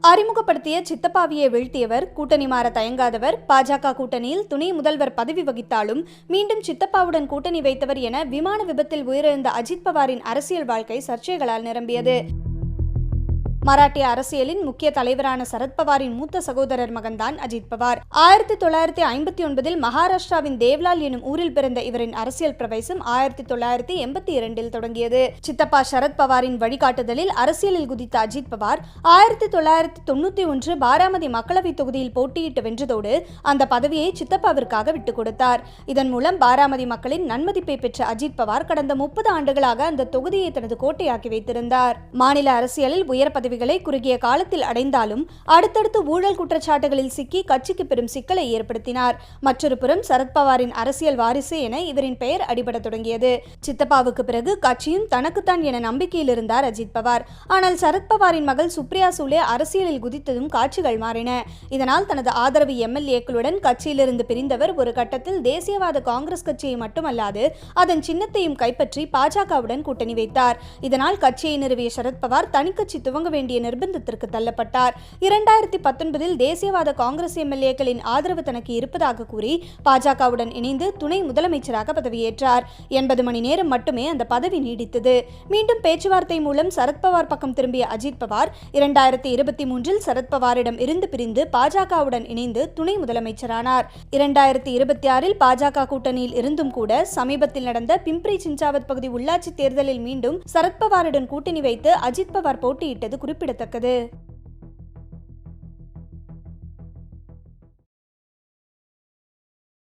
அறிமுகப்படுத்திய சித்தப்பாவியை வீழ்த்தியவர் கூட்டணி மாற தயங்காதவர் பாஜக கூட்டணியில் துணை முதல்வர் பதவி வகித்தாலும் மீண்டும் சித்தப்பாவுடன் கூட்டணி வைத்தவர் என விமான விபத்தில் உயிரிழந்த அஜித் பவாரின் அரசியல் வாழ்க்கை சர்ச்சைகளால் நிரம்பியது. மராட்டிய அரசியலின் முக்கிய தலைவரான சரத்பவாரின் மூத்த சகோதரர் மகன்தான் அஜித் பவார். ஆயிரத்தி தொள்ளாயிரத்தி ஐம்பத்தி ஒன்பதில் மகாராஷ்டிராவின் தேவ்லால் எனும் ஊரில் பிறந்த இவரின் அரசியல் பிரவேசம் ஆயிரத்தி தொள்ளாயிரத்தி எண்பத்தி இரண்டில் தொடங்கியது. சித்தப்பா சரத்பவாரின் வழிகாட்டுதலில் அரசியலில் குதித்த அஜித் பவார் ஆயிரத்தி தொள்ளாயிரத்தி தொண்ணூத்தி ஒன்று பாராமதி மக்களவைத் தொகுதியில் போட்டியிட்டு வென்றதோடு அந்த பதவியை சித்தப்பாவிற்காக விட்டுக் கொடுத்தார். இதன் மூலம் பாராமதி மக்களின் நன்மதிப்பை பெற்ற அஜித் பவார் கடந்த முப்பது ஆண்டுகளாக அந்த தொகுதியை தனது கோட்டையாக்கி வைத்திருந்தார். மாநில அரசியலில் உயர் பதவிகளை குறுகிய காலத்தில் அடைந்தாலும் அடுத்தடுத்து ஊழல் குற்றச்சாட்டுகளில் சிக்கி கட்சிக்கு பெரும் சிக்கலை ஏற்படுத்தினார். மற்றொரு புறம் சரத்பவாரின் அரசியல் வாரிசு என இவரின் பெயர் அடிபடத் தொடங்கியது. சித்தப்பாவுக்கு பிறகு கட்சியும் தனக்குத்தான் என நம்பிக்கையில் இருந்தார் அஜித் பவார். ஆனால் சரத்பவாரின் மகள் சுப்ரியா சூலே அரசியலில் குதித்ததும் காட்சிகள் மாறின. இதனால் தனது ஆதரவு எம்எல்ஏக்களுடன் கட்சியிலிருந்து பிரிந்தவர் ஒரு கட்டத்தில் தேசியவாத காங்கிரஸ் கட்சியை மட்டுமல்லாது அதன் சின்னத்தையும் கைப்பற்றி பாஜகவுடன் கூட்டணி வைத்தார். இதனால் கட்சியை நிறுவிய சரத்பவார் தனிக்கட்சி துவங்க வேண்டிய நிர்பந்தத்திற்கு தள்ளப்பட்டார். இரண்டாயிரத்தி பத்தொன்பதில் தேசியவாத காங்கிரஸ் எம்எல்ஏக்களின் ஆதரவு தனக்கு இருப்பதாக கூறி பாஜகவுடன் இணைந்து துணை முதலமைச்சராக பதவியேற்றார். எண்பது மணி நேரம் மட்டுமே அந்த பதவி நீடித்தது. மீண்டும் பேச்சுவார்த்தை மூலம் சரத்பவார் பக்கம் திரும்பிய அஜித் பவார் இரண்டாயிரத்தி இருபத்தி மூன்றில் சரத்பவாரிடம் இருந்து பிரிந்து பாஜகவுடன் இணைந்து துணை முதலமைச்சரானார். இரண்டாயிரத்தி இருபத்தி ஆறில் பாஜக கூட்டணியில் இருந்தும் கூட சமீபத்தில் நடந்த பிம்ப்ரி சிஞ்சாவத் பகுதி உள்ளாட்சி தேர்தலில் மீண்டும் சரத்பவாருடன் கூட்டணி வைத்து அஜித் பவார் போட்டியிட்டது குறிப்பிடத்தக்கது.